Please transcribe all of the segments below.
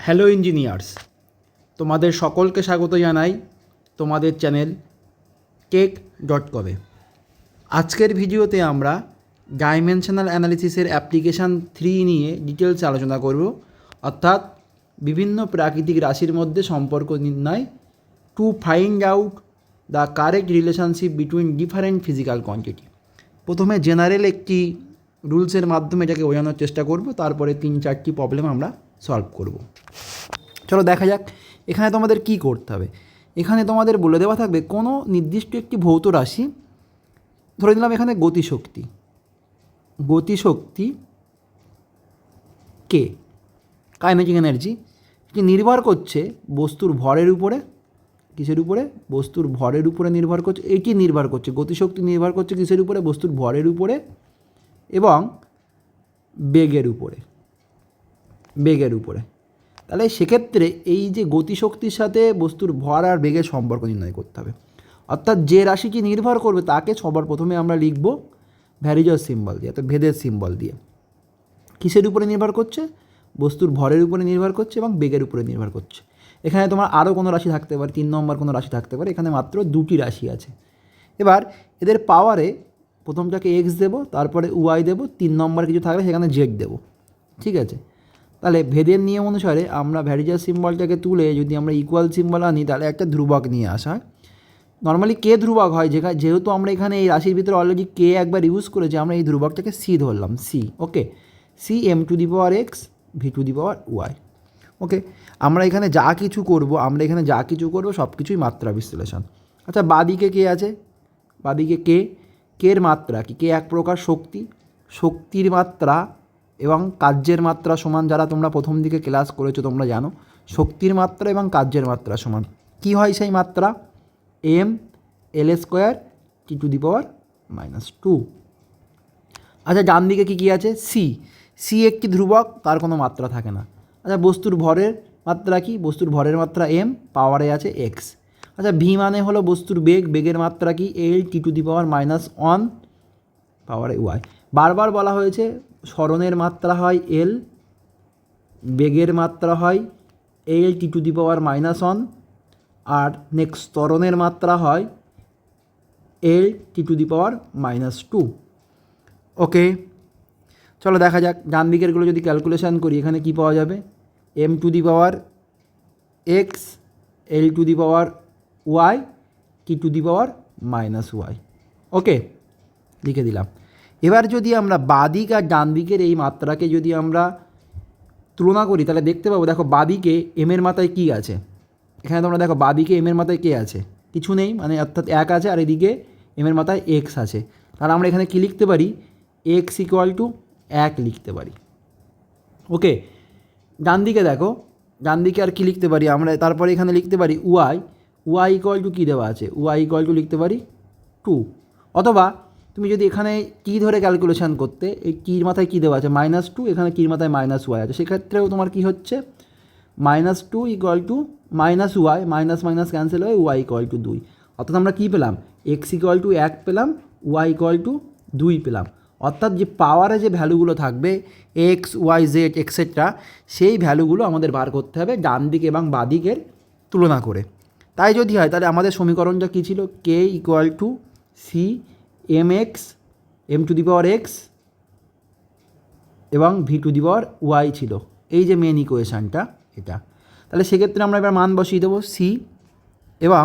Hello engineers তোমাদের সকলকে স্বাগত জানাই তোমাদের চ্যানেল কেক ডট কমে আজকের ভিডিওতে আমরা ডাইমেনশনাল অ্যানালিসিসের অ্যাপ্লিকেশান থ্রি নিয়ে ডিটেলস আলোচনা করব। অর্থাৎ বিভিন্ন প্রাকৃতিক রাশির মধ্যে সম্পর্ক নির্ণয় to find out the correct relationship between different physical quantity প্রথমে জেনারেল একটি রুলসের মাধ্যমে এটাকে বোঝানোর চেষ্টা করব, তারপরে তিন চারটি প্রবলেম আমরা সলভ করব। চলো দেখা যাক, এখানে তোমাদের কি করতে হবে। এখানে তোমাদের বলে দেওয়া থাকবে, কোনো নির্দিষ্ট একটি ভৌত রাশি, ধরে নিলাম এখানে গতিশক্তি। গতিশক্তি কে? কাইনেটিক এনার্জি এটি নির্ভর করছে বস্তুর ভরের উপরে, কিসের উপরে? বস্তুর ভরের উপরে নির্ভর করছে, এটি নির্ভর করছে, গতিশক্তি নির্ভর করছে কিসের উপরে? বস্তুর ভরের উপরে এবং বেগের উপরে। বেগের উপরে। তাহলে সেক্ষেত্রে এই যে গতিশক্তির সাথে বস্তুর ভর আর বেগের সম্পর্ক নির্ণয় করতে হবে। অর্থাৎ যে রাশিটি নির্ভর করবে তাকে সবার প্রথমে আমরা লিখব ভ্যারিজস সিম্বল দিয়ে, অর্থাৎ ভেদের সিম্বল দিয়ে। কিসের উপরে নির্ভর করছে? বস্তুর ভরের উপরে নির্ভর করছে এবং বেগের উপরে নির্ভর করছে। এখানে তোমার আরও কোনো রাশি থাকতে পারে, তিন নম্বর কোনো রাশি থাকতে পারে, এখানে মাত্র দুটি রাশি আছে। এবার এদের পাওয়ারে প্রথমটাকে এক্স দেবো, তারপরে ওয়াই দেবো, তিন নম্বর কিছু থাকলে সেখানে জেড দেবো। ঠিক আছে? তাহলে ভেদের নিয়ম অনুসারে আমরা ভ্যারিজার সিম্বলটাকে তুলে যদি আমরা ইকুয়াল সিম্বল আনি, তাহলে একটা ধ্রুবক নিয়ে আসা। হয় নর্মালি কে ধ্রুবক হয়, যেখানে যেহেতু আমরা এখানে এই রাশির ভিতরে অলরেডি কে একবার ইউজ করেছি, আমরা এই ধ্রুবকটাকে সি ধরলাম C okay C M to the power X V to the power Y okay আমরা এখানে যা কিছু করব, আমরা এখানে যা কিছু করব সব কিছুই মাত্রা বিশ্লেষণ। আচ্ছা বাদিকে কে আছে? বাদিকে কে? কের মাত্রা কি? কে এক প্রকার শক্তি? শক্তির মাত্রা এবং কার্যের মাত্রা সমান যারা তোমরা প্রথম দিকে ক্লাস করেছ, তোমরা জানো। শক্তির মাত্রা এবং কার্যের মাত্রা সমান। কি হয় সেই মাত্রা? M L square T to the power minus two আচ্ছা ডান দিকে কী কী আছে? সি সি একটি ধ্রুবক, তার কোনো মাত্রা থাকে না। আচ্ছা বস্তুর ভরের মাত্রা কি? বস্তুর ভরের মাত্রা এম পাওয়ারে আছে এক্স আচ্ছা ভি মানে হলো বস্তুর বেগ, বেগের মাত্রা কি? L T to the power minus one পাওয়ারে ওয়াই বারবার বলা হয়েছে স্মরণের মাত্রা হয় এল বেগের মাত্রা হয় L T to the power minus one R next ত্বরণের মাত্রা হয় L T to the power minus two okay চলো দেখা যাক, ডান দিকেরগুলো যদি ক্যালকুলেশান করি, এখানে কি পাওয়া যাবে? M to the power X L to the power Y T to the power minus Y okay লিখে দিলাম। এবার যদি আমরা বাদিক আর ডান দিকের এই মাত্রাকে যদি আমরা তুলনা করি, তাহলে দেখতে পাবো, দেখো বাদিকে এমের মাথায় কী আছে? এখানে তোমরা দেখো বাদিকে এমের মাথায় কে আছে? কিছু নেই মানে অর্থাৎ এক আছে আর এদিকে এমের মাথায় এক্স আছে। তাহলে আমরা এখানে কী লিখতে পারি? এক্স ইকুয়াল টু এক লিখতে পারি। ওকে ডান দিকে দেখো, ডান দিকে আর কি লিখতে পারি আমরা? তারপরে এখানে লিখতে পারি ওয়াই ওয়াই ইকুয়াল টু কী দেওয়া আছে? ওয়াই ইকুয়াল টু লিখতে পারি টু অথবা তুমি যদি এখানে কী ধরে ক্যালকুলেশন করতে, এই কির মাথায় কী দেওয়া আছে? মাইনাস টু এখানে কির মাথায় মাইনাস ওয়াই আছে। সেক্ষেত্রেও তোমার কী হচ্ছে? Minus two equal to minus Y minus minus cancel হয়ে ওয়াই ইকুয়াল টু দুই। অর্থাৎ আমরা কী পেলাম? এক্স ইকুয়াল টু এক পেলাম ওয়াই ইকুয়াল টু দুই পেলাম। অর্থাৎ যে পাওয়ারে যে ভ্যালুগুলো থাকবে এক্স ওয়াই জেড এক্সেট্রা সেই ভ্যালুগুলো আমাদের বার করতে হবে ডান দিক এবং বাদিকের তুলনা করে। তাই যদি হয়, তাহলে আমাদের সমীকরণটা কী ছিল? K equal to C M X M to the power X এবং V to the power Y ছিল। এই যে মেন ইকুয়েশানটা এটা। তাহলে সেক্ষেত্রে আমরা এবার মান বসিয়ে দেবো সি এবং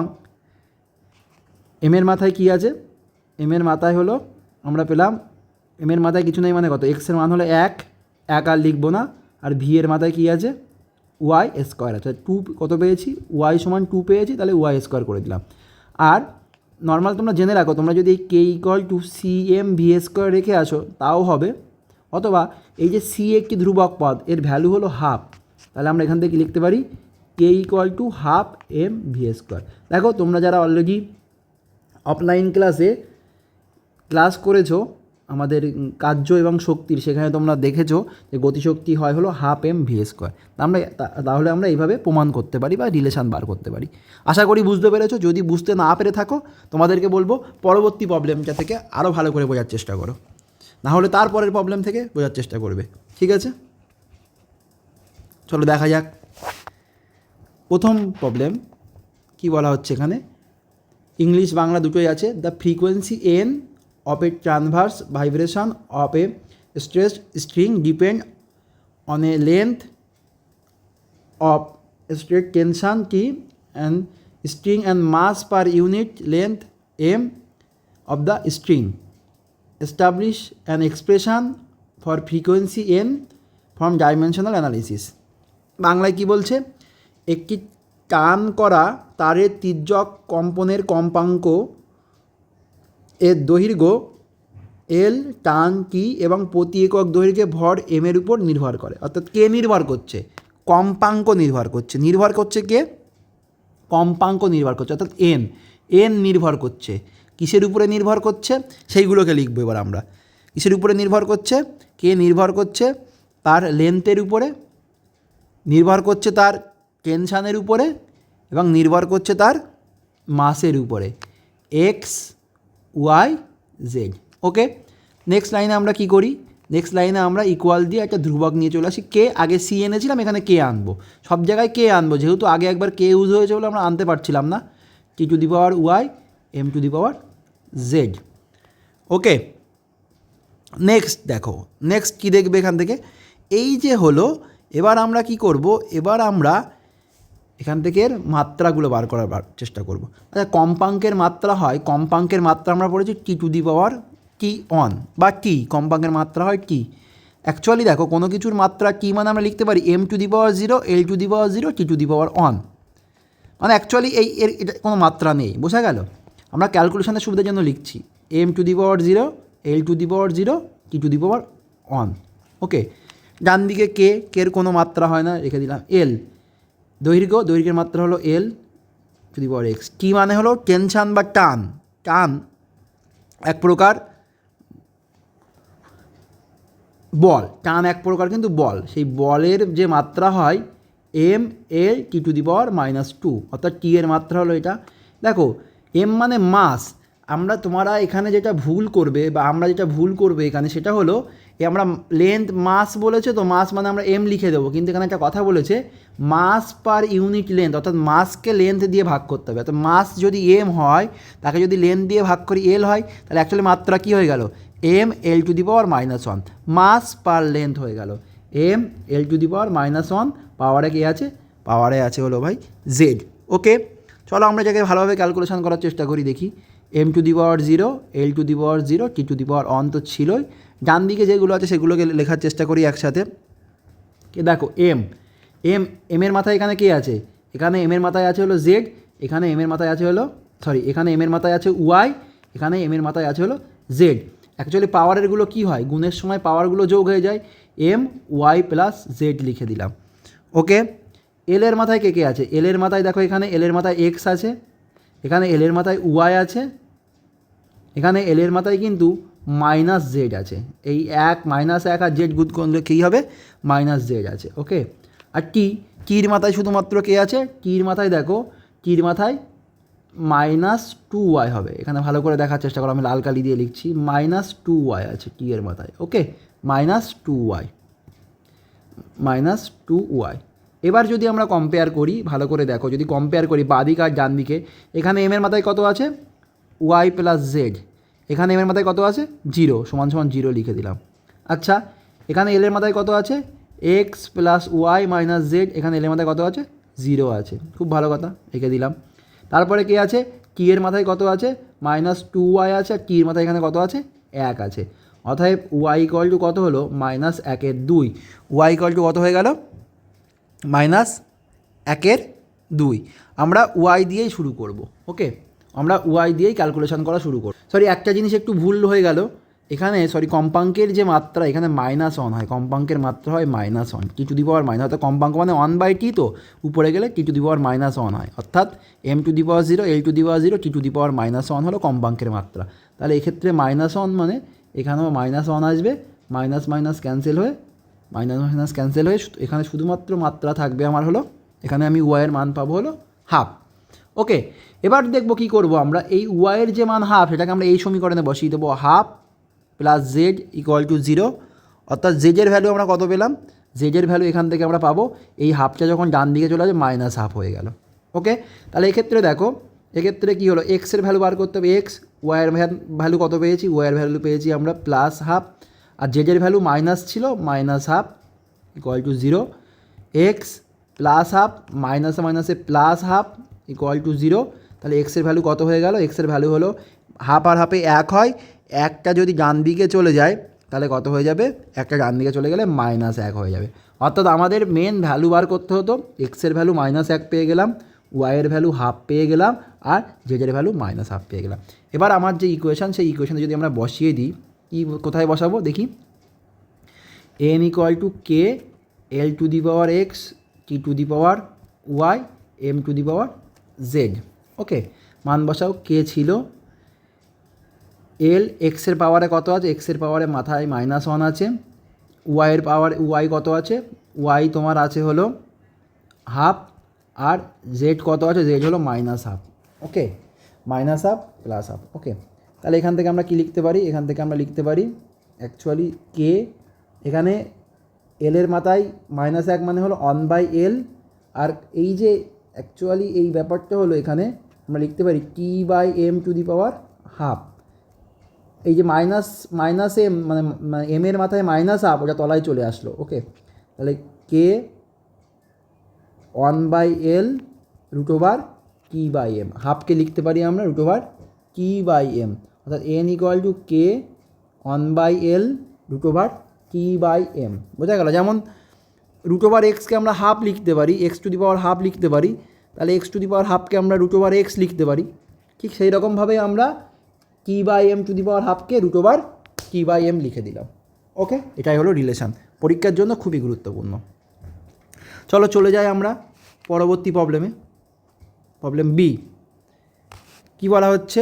এমের মাথায় কী আছে? এমের মাথায় হলো, আমরা পেলাম এমের মাথায় কিছু নেই মানে কত? এক্সের মান হলো এক এক আর লিখব না। আর ভি এর মাথায় কী আছে? ওয়াই স্কোয়ার আছে। টু কত পেয়েছি? ওয়াই সমান টু পেয়েছি, তাহলে ওয়াই স্কোয়ার করে দিলাম। আর নর্মাল তোমরা জেনে রাখো, তোমরা যদি এই K equal to C M V square রেখে আসো, তাও হবে। অথবা এই যে সি একটি ধ্রুবক পদ, এর ভ্যালু হলো হাফ তাহলে আমরা এখান থেকে লিখতে পারি K equal to half M V square দেখো, তোমরা যারা অলরেডি অফলাইন ক্লাসে ক্লাস করেছ আমাদের কার্য এবং শক্তির, সেখানে তোমরা দেখেছ যে গতিশক্তি হয় হলো হাফ এম ভি স্কোয়ার আমরা তাহলে আমরা এইভাবে প্রমাণ করতে পারি বা রিলেশান বার করতে পারি। আশা করি বুঝতে পেরেছ। যদি বুঝতে না পেরে থাকো, তোমাদেরকে বলব পরবর্তী প্রবলেমটা থেকে আরও ভালো করে বোঝার চেষ্টা করো। নাহলে তারপরের প্রবলেম থেকে বোঝার চেষ্টা করবে। ঠিক আছে? চলো দেখা যাক। প্রথম প্রবলেম কি বলা হচ্ছে এখানে? ইংলিশ বাংলা দুটোই আছে। The frequency N of a transverse vibration of a stress string depend on a length of straight tension T and string and mass per unit length M of the string. Establish an expression for frequency N from dimensional analysis. বাংলায় কি বলছে একটি টান করা তারের তির্যক কম্পনের কম্পাঙ্ক এর দৈর্ঘ্য এল টান কি এবং প্রতি একক দৈর্ঘ্যে ভর এম এর উপর নির্ভর করে। অর্থাৎ কে নির্ভর করছে? কম্পাঙ্ক নির্ভর করছে। নির্ভর করছে কে? কম্পাঙ্ক নির্ভর করছে। অর্থাৎ এন এন নির্ভর করছে। কিসের উপরে নির্ভর করছে? সেইগুলোকে লিখব এবার আমরা। কিসের উপরে নির্ভর করছে? কে নির্ভর করছে? তার লেন্থের উপরে। নির্ভর করছে তার টেনশানের উপরে এবং নির্ভর করছে তার মাসের উপরে। X Y Z okay next লাইনে আমরা কি করি? নেক্সট লাইনে আমরা ইকুয়াল দিয়ে একটা ধ্রুবক নিয়ে চলে আসি। কে আগে সি এনেছিলাম, এখানে কে আনব। সব জায়গায় কে আনব। যেহেতু আগে একবার কে ইউজ হয়েছে বলে আমরা আনতে পারছিলাম না। T to the power Y M to the power Z okay next দেখো নেক্সট কী দেখবে এখান থেকে? এই যে হলো, এবার আমরা কি করব? এবার আমরা এখান থেকে এর মাত্রাগুলো বার করার চেষ্টা করব। আচ্ছা কম্পাঙ্কের মাত্রা হয়, কম্পাঙ্কের মাত্রা আমরা পড়েছি টি to the power T on বা টি কম্পাঙ্কের মাত্রা হয় টি অ্যাকচুয়ালি দেখো, কোনো কিছুর মাত্রা টি মানে আমরা লিখতে পারি M to the power zero L to the power zero T to the power one মানে অ্যাকচুয়ালি এই এর এটা কোনো মাত্রা নেই, বোঝা গেল? আমরা ক্যালকুলেশনের সুবিধার জন্য লিখছি M to the power zero L to the power zero T to the power one okay ডান দিকে কে কের কোনো মাত্রা হয় না, রেখে দিলাম এল দৈর্ঘ্য, দৈর্ঘ্যের মাত্রা হলো L to the power X টি মানে হলো? টেনশান বা টান? টান এক প্রকার বল। টান এক প্রকার কিন্তু বল। সেই বলের যে মাত্রা হয় M L T to the power minus two অর্থাৎ টি এর মাত্রা হলো এটা। দেখো এম মানে মাস। আমরা তোমরা এখানে যেটা ভুল করবে বা আমরা যেটা ভুল করবে এখানে সেটা হলো, এ আমরা লেন্থ মাস বলেছে তো মাস মানে আমরা এম লিখে দেবো, কিন্তু এখানে একটা কথা বলেছে মাস পার ইউনিট লেন্থ অর্থাৎ মাসকে লেন্থ দিয়ে ভাগ করতে হবে। অর্থাৎ মাস যদি এম হয়, তাকে যদি লেন্থ দিয়ে ভাগ করি এল হয়, তাহলে অ্যাকচুয়ালি মাত্রা কী হয়ে গেল? M L to the power minus one mass per length হয়ে গেল। M L to the power minus one পাওয়ারে কী আছে? পাওয়ারে আছে হলো ভাই জেড ওকে চলো আমরা যাকে ভালোভাবে ক্যালকুলেশন করার চেষ্টা করি দেখি। M to the power zero L to the power zero T to the power one তো ছিলই। ডান দিকে যেগুলো আছে সেগুলোকে লেখার চেষ্টা করি একসাথে। কে দেখো এম এম এম এর মাথায় এখানে কে আছে? এখানে এম এর মাথায় আছে হলো জেড এখানে এম এর মাথায় আছে হলো সরি এখানে এম এর মাথায় আছে ওয়াই এখানে এম এর মাথায় আছে হলো জেড অ্যাকচুয়ালি পাওয়ারেরগুলো কী হয়? গুণের সময় পাওয়ারগুলো যোগ হয়ে যায়। এম ওয়াই প্লাস জেড লিখে দিলাম। ওকে এল এর মাথায় কে কে আছে? এল এর মাথায় দেখো এখানে এল এর মাথায় এক্স আছে। এখানে এলের মাথায় ওয়াই আছে। এখানে এলের মাথায় কিন্তু মাইনাস জেড আছে। এই এক মাইনাস এক আর জেড গুড করলে কী হবে? মাইনাস জেড আছে ওকে আর টি টির মাথায় শুধুমাত্র কে আছে? টির মাথায় দেখো টির মাথায় মাইনাস টু ওয়াই হবে। এখানে ভালো করে দেখার চেষ্টা করো, আমি লাল কালি দিয়ে লিখছি। মাইনাস টু ওয়াই আছে টি এর মাথায় okay minus two Y minus two Y এবার যদি আমরা কম্পেয়ার করি, ভালো করে দেখো, যদি কম্পেয়ার করি বাদিক আর ডান দিকে, এখানে এম এর মাথায় কত আছে? ওয়াই প্লাস জেড এখানে এম এর মাথায় কত আছে? জিরো সমান সমান জিরো লিখে দিলাম। আচ্ছা এখানে এল এর মাথায় কত আছে? X plus Y minus Z এখানে এল এর মাথায় কত আছে? জিরো আছে। খুব ভালো কথা, লিখে দিলাম। তারপরে কে আছে? কি এর মাথায় কত আছে? মাইনাস টু ওয়াই আছে, আর কি এর মাথায় এখানে কত আছে? এক আছে। অতএব ওয়াই ইকল টু কত হলো? মাইনাস একের দুই। ওয়াই ইকল টু কত হয়ে গেল? মাইনাস একের দুই। আমরা ওয়াই দিয়েই শুরু করব, ওকে? আমরা ওয়াই দিয়েই ক্যালকুলেশন করা শুরু করব। সরি, একটা জিনিস একটু ভুল হয়ে গেল। এখানে, সরি, কম্পাঙ্কের যে মাত্রা, এখানে মাইনাস ওয়ান হয়। কম্পাঙ্কের মাত্রা হয় minus one. T to the power minus, অর্থাৎ কম্পাঙ্ক মানে ওয়ান বাই টি তো। উপরে গেলে T to the power minus one হয়। অর্থাৎ M to the power zero, L to the power zero T to the power minus one হলো কম্পাঙ্কের মাত্রা। তাহলে এক্ষেত্রে মাইনাস ওয়ান মানে এখানেও মাইনাস ওয়ান আসবে, মাইনাস মাইনাস ক্যান্সেল হয়ে মাইনাস মাইনাস ক্যান্সেল হয়ে এখানে শুধুমাত্র মাত্রা থাকবে আমার হলো, এখানে আমি ওয়াইয়ের মান পাবো হলো হাফ ওকে এবার দেখব কী করব আমরা? এই ওয়াইয়ের যে মান হাফ সেটাকে আমরা এই সমীকরণে বসিয়ে দেবো half plus Z equal to zero অর্থাৎ জেডের ভ্যালু আমরা কত পেলাম? জেডের ভ্যালু এখান থেকে আমরা পাবো। এই হাফটা যখন ডান দিকে চলে আসবে মাইনাস হাফ হয়ে গেল। ওকে তাহলে এক্ষেত্রে দেখো, এক্ষেত্রে কী হলো? এক্সের ভ্যালু বার করতে হবে এক্স ওয়াইয়ের ভ্যালু কত পেয়েছি? ওয়াইয়ের ভ্যালু পেয়েছি আমরা প্লাস হাফ আর জেডের ভ্যালু মাইনাস ছিল minus half equal to zero X plus half মাইনাসে মাইনাসে plus half equal to zero তাহলে এক্সের ভ্যালু কত হয়ে গেল? এক্সের ভ্যালু হলো হাফ আর হাফে এক হয়। একটা যদি ডান দিকে চলে যায়, তাহলে কত হয়ে যাবে? একটা ডান দিকে চলে গেলে মাইনাস এক হয়ে যাবে। অর্থাৎ আমাদের মেন ভ্যালু বার করতে হতো। এক্সের ভ্যালু মাইনাস এক পেয়ে গেলাম ওয়াইয়ের ভ্যালু হাফ পেয়ে গেলাম, আর জেডের ভ্যালু মাইনাস হাফ পেয়ে গেলাম। এবার আমার যে ইকুয়েশান সেই ইকুয়েশানে যদি আমরা বসিয়ে দিই কি কোথায় বসাবো? দেখি। N equal to K L to the power X T to the power Y M to the power Z okay মান বসাও কে ছিল। এল এক্সের পাওয়ারে কত আছে? এক্সের পাওয়ারে মাথায় মাইনাস ওয়ান আছে। ওয়াইয়ের পাওয়ার ওয়াই কত আছে? ওয়াই তোমার আছে হলো হাফ আর জেড কত আছে? জেড হলো minus half okay minus half plus half okay তাহলে এখান থেকে আমরা কি লিখতে পারি? এখান থেকে আমরা লিখতে পারি অ্যাকচুয়ালি কে এখানে এলের মাথায় মাইনাস এক মানে হলো অন বাই এল আর এই যে অ্যাকচুয়ালি এই ব্যাপারটা হলো এখানে আমরা লিখতে পারি T by M to the power half এই যে মাইনাস মাইনাস এম মানে এম এর মাথায় মাইনাস আপ ওটা তলায় চলে আসলো ওকে তাহলে K one by L root over T by M হাফকে লিখতে পারি আমরা root over T by M অর্থাৎ N equal to K one by L root over T by M বোঝা গেল? যেমন রুট ওভার এক্সকে আমরা হাফ লিখতে পারি X to the power half লিখতে পারি, তাহলে এক্স টু দি পাওয়ার হাফকে আমরা রুট ওভার এক্স লিখতে পারি। ঠিক সেই রকমভাবে আমরা কি by M to the power হাফকে root over T by M লিখে দিলাম। ওকে এটাই হলো রিলেশন পরীক্ষার জন্য খুবই গুরুত্বপূর্ণ। চলো চলে যাই আমরা পরবর্তী প্রবলেমে প্রবলেম বি কী বলা হচ্ছে?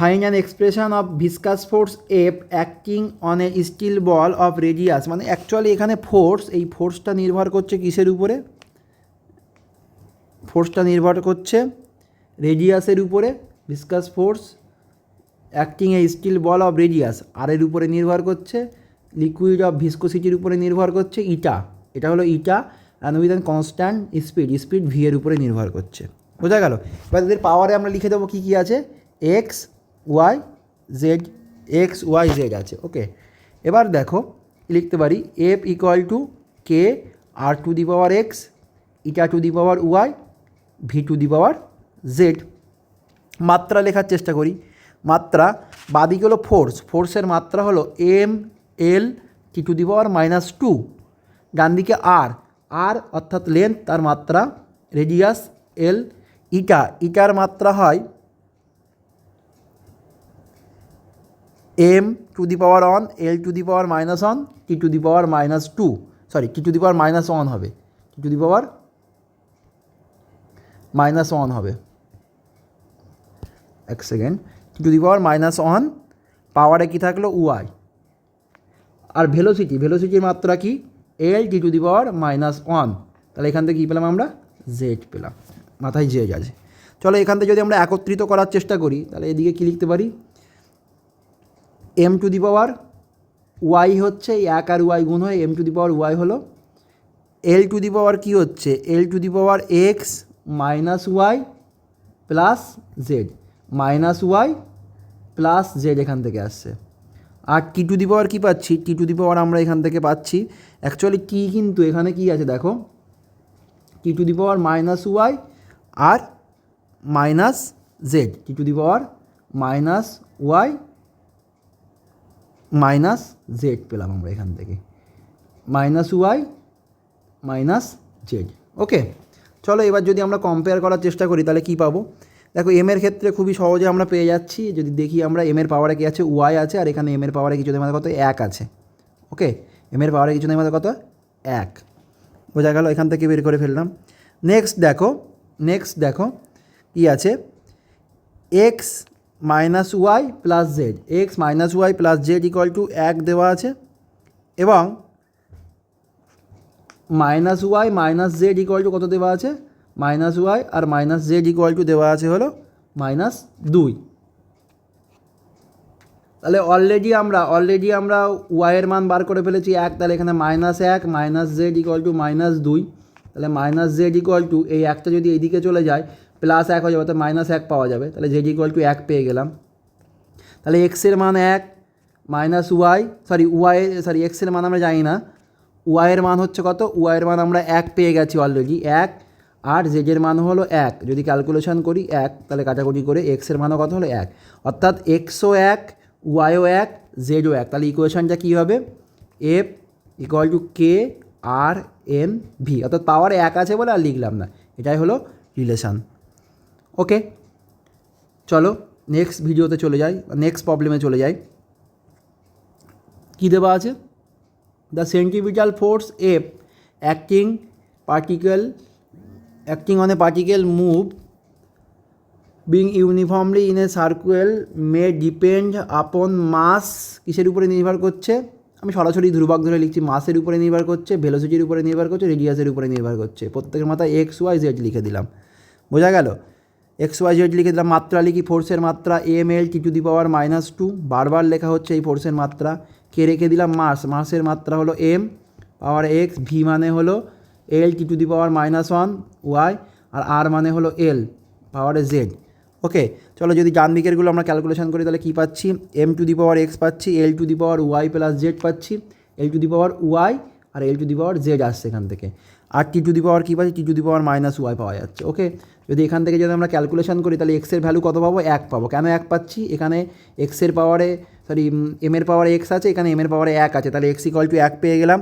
Find an expression of viscous force F acting on a steel ball of radius. মানে অ্যাকচুয়ালি এখানে ফোর্স এই ফোর্সটা নির্ভর করছে কিসের উপরে? ফোর্সটা নির্ভর করছে রেডিয়াসের উপরে, viscous force acting a steel ball of radius. আর এর উপরে নির্ভর করছে লিকুইড অফ ভিসকোসিটির উপরে নির্ভর করছে ইটা। এটা হলো eta and with an constant speed speed V এর উপরে নির্ভর করছে। বোঝা গেল? এবার এদের পাওয়ারে আমরা লিখে দেবো কী কী আছে? X Y Z X Y Z আছে ওকে এবার দেখো লিখতে পারি? F equal to K R to the power X eta to the power Y V to the power Z মাত্রা লেখার চেষ্টা করি। মাত্রা, বাদিকে হলো ফোর্স ফোর্সের মাত্রা হলো M L T to the power minus two ডান দিকে আর আর অর্থাৎ লেন্থ তার মাত্রা রেডিয়াস এল ইটা ইটার মাত্রা হয় M to the power one L to the power minus one T to the power minus two sorry T to the power minus one হবে। T to the power minus one হবে। এক second T to the power minus one পাওয়ারে কী থাকল? Y আর velocity ভেলোসিটির মাত্রা কি? L T to the power minus one তাহলে এখান থেকে কী পেলাম আমরা? জেড পেলাম। মাথায় জেড আছে। চলো এখান থেকে যদি আমরা একত্রিত করার চেষ্টা করি, তাহলে এদিকে কী লিখতে পারি? M to the power Y হচ্ছে এই এক আর ওয়াই গুণ হয়ে M to the power Y হলো। এল টু দি পাওয়ার কী হচ্ছে? L to the power X minus Y plus Z minus Y plus Z এখান থেকে আসছে। আর টি টু দি পাওয়ার কী পাচ্ছি? টি টু দি পাওয়ার আমরা এখান থেকে পাচ্ছি। অ্যাকচুয়ালি টি কিন্তু এখানে কী আছে দেখো? T to the power minus Y R minus Z T to the power minus Y minus Z পেলাম আমরা এখান থেকে। Minus Y, minus Z. Okay, চলো এবার যদি আমরা কম্পেয়ার করার চেষ্টা করি, তাহলে কী পাবো? দেখো এম এর ক্ষেত্রে খুবই সহজে আমরা পেয়ে যাচ্ছি। যদি দেখি আমরা এম এর পাওয়ারে কী আছে? ওয়াই আছে, আর এখানে এম এর পাওয়ারে কিছু আমাদের কত? এক আছে। ওকে এম এর পাওয়ারে কিছু আমাদের কত? এক। বোঝা গেল, এখান থেকে বের করে ফেললাম। নেক্সট দেখো নেক্সট দেখো, কী আছে? X minus Y plus Z X minus Y plus Z equal to এক দেওয়া আছে। এবং minus Y minus Z equal to কত দেওয়া আছে? মাইনাস ওয়াই আর মাইনাস জেড ইকুয়াল টু দেওয়া আছে হলো মাইনাস দুই। তাহলে অলরেডি আমরা অলরেডি আমরা ওয়াইয়ের মান বার করে ফেলেছি এক, তাহলে এখানে মাইনাস এক minus Z equal to minus দুই। তাহলে মাইনাস জেড ইকুয়াল টু এই একটা যদি এইদিকে চলে যায় প্লাস এক হয়ে যাবে তো মাইনাস এক পাওয়া যাবে। তাহলে জেড ইকুয়াল টু এক পেয়ে গেলাম। তাহলে এক্সের মান এক, minus Y sorry Y sorry এক্সের মান আমরা জানি না। ওয়াইয়ের মান হচ্ছে কত? ওয়াইয়ের মান আমরা এক পেয়ে গেছি অলরেডি এক। আর জেডের মান হলো এক। যদি ক্যালকুলেশন করি, এক। তাহলে কাটাকুটি করে এক্সের মানও কত হলো? এক। অর্থাৎ এক্সও এক ওয়াইও এক জেডও এক। তাহলে ইকুয়েশনটা কী হবে? F equal to K R M V অর্থাৎ পাওয়ার এক আছে বলে আর লিখলাম না। এটাই হলো রিলেশান ওকে চলো নেক্সট ভিডিওতে চলে যাই নেক্সট প্রবলেমে চলে যাই। কী দেওয়া আছে? The centripetal force F acting particle acting on a particle move being uniformly in a circle may depend upon mass কিসের উপরে নির্ভর করছে? আমি সরাসরি ধ্রুবক ধরে লিখছি মাসের উপরে নির্ভর করছে ভেলোসিটির উপরে নির্ভর করছে রেডিয়াসের উপরে নির্ভর করছে। প্রত্যেকের মাথায় এক্স ওয়াই জেড লিখে দিলাম। বোঝা গেল? এক্স ওয়াই জেড লিখে দিলাম মাত্রা লিখি ফোর্সের মাত্রা M L T to the power minus two বারবার লেখা হচ্ছে এই ফোর্সের মাত্রা। কে রেখে দিলাম? মাস মাসের মাত্রা হলো এম পাওয়ার এক্স ভি মানে হলো L T to the power minus one Y R R মানে হলো এল পাওয়ারে জেড ওকে চলো যদি ডান দিকেরগুলো আমরা ক্যালকুলেশন করি, তাহলে কী পাচ্ছি? M to the power X পাচ্ছি L to the power Y plus Z পাচ্ছি L to the power Y R L to the power Z আসছে এখান থেকে। আর টি টু দি পাওয়ার কী পাচ্ছি? T to the power minus Y পাওয়া যাচ্ছে ওকে যদি এখান থেকে যদি আমরা ক্যালকুলেশন করি, তাহলে এক্সের ভ্যালু কত পাবো? এক পাবো। কেন এক পাচ্ছি? এখানে এক্সের পাওয়ারে সরি এম এর পাওয়ারে এক্স আছে, এখানে এম এর পাওয়ারে এক আছে। তাহলে এক্স ইকুয়াল টু এক পেয়ে গেলাম।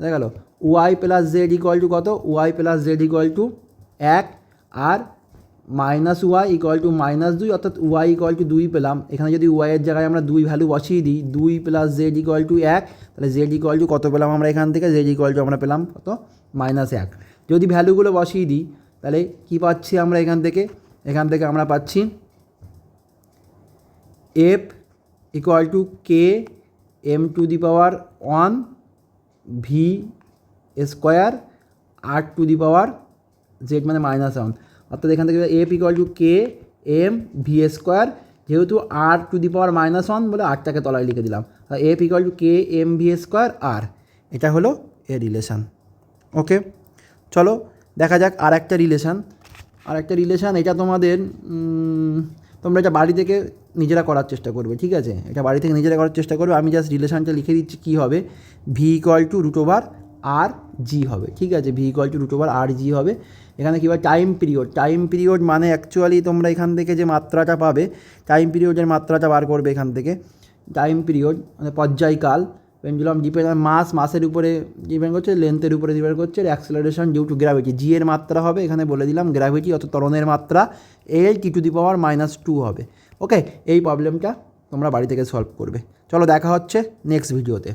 দেখা গেল। Y plus Z equal to কত? Y plus Z equal to এক। আর minus Y equal to minus দুই, অর্থাৎ ওয়াই ইকুয়াল টু দুই পেলাম। এখানে যদি ওয়াইয়ের জায়গায় আমরা দুই ভ্যালু বসিয়ে দিই, দুই প্লাস জেড ইকুয়াল টু এক, তাহলে জেড ইকুয়াল টু কত পেলাম আমরা এখান থেকে? জেড ইকুয়াল টু আমরা পেলাম কত? মাইনাস এক। যদি ভ্যালুগুলো বসিয়ে দিই, তাহলে কী পাচ্ছি আমরা এখান থেকে? এখান থেকে আমরা পাচ্ছি F equal to K M to the power one V square R to the power Z মানে মাইনাস ওয়ান অর্থাৎ এখান থেকে F equal to K M V square যেহেতু R to the power minus one বলে আরটাকে তলায় লিখে দিলাম। F equal to K M V square R এটা হলো এ রিলেশান ওকে, চলো দেখা যাক আর একটা রিলেশান আর একটা রিলেশান এটা তোমাদের তোমরা এটা বাড়ি থেকে নিজেরা করার চেষ্টা করবে, ঠিক আছে? এটা বাড়ি থেকে নিজেরা করার চেষ্টা করবে। আমি জাস্ট রিলেশানটা লিখে দিচ্ছি, কী হবে? V equal to root over R G হবে, ঠিক আছে? V equal to root over R G হবে। এখানে কী টাইম পিরিয়ড টাইম পিরিয়ড মানে অ্যাকচুয়ালি তোমরা এখান থেকে যে মাত্রাটা পাবে টাইম পিরিয়ডের মাত্রাটা বার করবে এখান থেকে। টাইম পিরিয়ড মানে পর্যায়কাল পেন্ডুলাম ডিপেন্ড মাস মাসের উপরে ডিপেন্ড করছে লেন্থের উপরে ডিপেন্ড করছে acceleration due to gravity G এর মাত্রা হবে, এখানে বলে দিলাম গ্র্যাভিটি অত তরণের মাত্রা L T to the power minus two হবে। ওকে এই প্রবলেমটা তোমরা বাড়ি থেকে সলভ করবে। চলো দেখা হচ্ছে নেক্সট ভিডিওতে